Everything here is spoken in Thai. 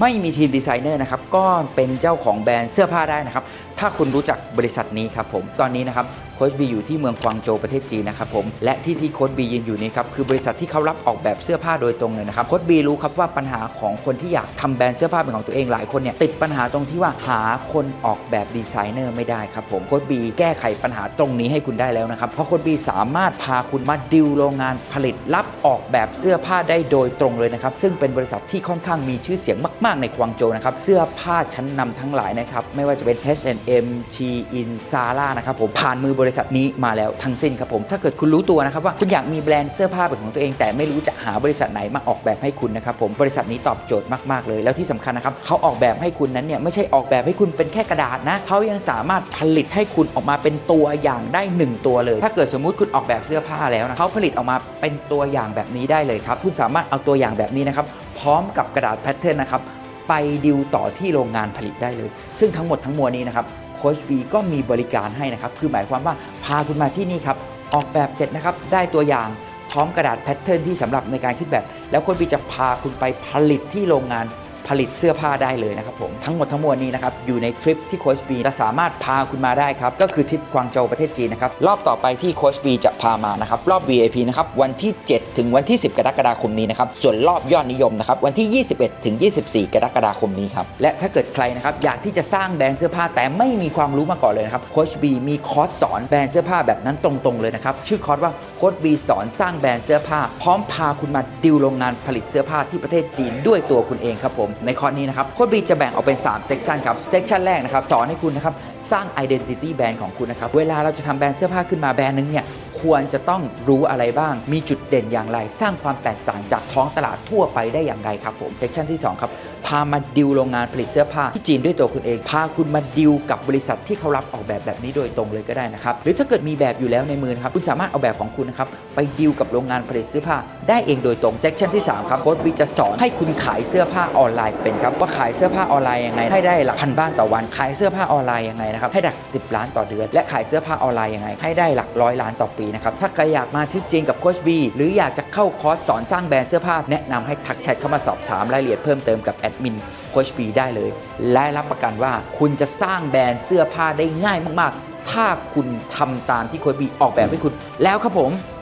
ไม่มีทีมดีไซเนอร์นะครับก็เป็นเจ้าของแบรนด์เสื้อผ้าได้นะครับ ถ้าคุณรู้จักบริษัทนี้ครับผมตอนนี้นะครับโค้ชบีอยู่ที่เมืองกวางโจวประเทศจีนนะครับผมและที่ที่โค้ชบียืนอยู่นี้ครับคือบริษัทที่เขารับออกแบบเสื้อผ้าโดยตรงเลยนะครับโค้ชบีรู้ครับว่าปัญหาของคนที่อยากทำแบรนด์เสื้อผ้าเป็นของตัวเองหลายคนเนี่ยติดปัญหาตรงที่ว่าหาคนออกแบบดีไซเนอร์ไม่ได้ครับผมโค้ชบีแก้ไขปัญหาตรงนี้ให้คุณได้แล้วนะครับเพราะโค้ชบีสามารถพาคุณมาดิวโรงงานผลิตรับออกแบบเสื้อผ้าได้โดยตรงเลยนะครับซึ่งเป็นบริษัทที่ค่อนข้างมีชื่อเสียงมาก ๆ ในกวางโจวนะครับเสื้อผ้าชั้นนำทั้งหลายนะครับไม่ว่าจะเป็น H&M Shein Zara นะครับผมผ่านมือบริษัทนี้มาแล้วทั้งสิ้นครับผม ถ้าเกิดคุณรู้ตัวนะครับว่าคุณอยากมีแบรนด์เสื้อผ้าเป็นของตัวเอง แต่ไม่รู้จะหาบริษัทไหนมาออกแบบให้คุณนะครับผมบริษัทนี้ตอบโจทย์มากๆเลย แล้วที่สำคัญนะครับเขาออกแบบให้คุณนั้นเนี่ยไม่ใช่ออกแบบให้คุณเป็นแค่กระดาษนะเขายังสามารถผลิตให้คุณออกมาเป็นตัวอย่างได้หนึ่งตัวเลย ถ้าเกิดสมมุติคุณออกแบบเสื้อผ้าแล้วนะเขาผลิตออกมาเป็นตัวอย่างแบบนี้ได้เลยครับคุณสามารถเอาตัวอย่างแบบนี้นะครับพร้อมกับกระดาษแพทเทิร์นนะครับไปดิวต่อที่โรงงานผลิตได้เลย ซึ่งทั้งหมดทั้งมวลนี้นะครับ คชบีก็มีบริการให้นะครับ คือหมายความว่าพาคุณมาที่นี่ครับ ออกแบบเสร็จนะครับ ได้ตัวอย่างพร้อมกระดาษแพทเทิร์นที่สำหรับในการคิดแบบ แล้วโคชบีจะพาคุณไปผลิตที่โรงงาน ผลิตเสื้อผ้าได้เลยนะครับผมทั้งหมดทั้งมวลนี้นะครับอยู่ในทริปที่โคชบีจะสามารถพาคุณมาได้ครับก็คือทริปกวางโจวประเทศจีนนะครับรอบต่อไปที่โคชบีจะพามานะครับรอบ VIP นะครับวันที่ 7 ถึงวันที่ 10 กรกฎาคมนี้นะครับส่วนรอบยอดนิยมนะครับวันที่ 21 ถึง 24 กรกฎาคมนี้ครับและถ้าเกิดใครนะครับอยากที่จะสร้างแบรนด์เสื้อผ้าแต่ไม่มีความรู้มาก่อนเลยนะครับโคชบีมีคอร์สสอนแบรนด์เสื้อผ้าแบบนั้นตรงๆเลยนะครับชื่อคอร์สว่าโคชบีสอนสร้างแบรนด์เสื้อผ้า พร้อมพาคุณมาดิวโรงงานผลิตเสื้อผ้าที่ประเทศจีนด้วยตัวคุณเองครับผมในคอร์สนี้นะครับโคดบีจะแบ่งออกเป็น 3 เซกชันครับ เซกชันแรกนะครับสอนให้คุณนะครับสร้าง Identity แบรนด์ของคุณนะครับ เวลาเราจะทำแบรนด์เสื้อผ้าขึ้นมาแบรนด์นึงเนี่ยควรจะต้องรู้อะไรบ้าง มีจุดเด่นอย่างไร สร้างความแตกต่างจากท้องตลาดทั่วไปได้อย่างไรครับผม เซกชันที่สองครับ พามาดิวโรงงานผลิตเสื้อผ้าที่จีนด้วยตัวคุณเอง พาคุณมาดิวกับบริษัทที่เขารับออกแบบแบบนี้โดยตรงเลยก็ได้นะครับ หรือถ้าเกิดมีแบบอยู่แล้วในมือนะครับ คุณสามารถเอาแบบของคุณนะครับ ไปดิวกับโรงงานผลิตเสื้อผ้า ได้เองโดยตรงเซกชันที่สามครับโค้ชวีจะสอนให้คุณขายเสื้อผ้าออนไลน์เป็นครับว่าขายเสื้อผ้าออนไลน์ยังไง ให้ได้หลักพันบ้านต่อวัน ขายเสื้อผ้าออนไลน์ยังไงนะครับให้หลัก 10 ล้านต่อเดือน และขายเสื้อผ้าออนไลน์ยังไง ให้ได้หลักร้อยล้านต่อปีนะครับถ้าใครอยากมาที่จริงกับโค้ชบีหรืออยากจะเข้าคอร์สสอนสร้างแบรนด์เสื้อผ้าแนะนำให้ทักแชทเข้ามาสอบถามรายละเอียดเพิ่มเติมกับแอดมินโคชบีได้เลย และรับประกันว่าคุณจะสร้างแบรนด์เสื้อผ้าได้ง่ายมากๆ ถ้าคุณทำตามที่โคชบีออกแบบให้คุณแล้วครับผม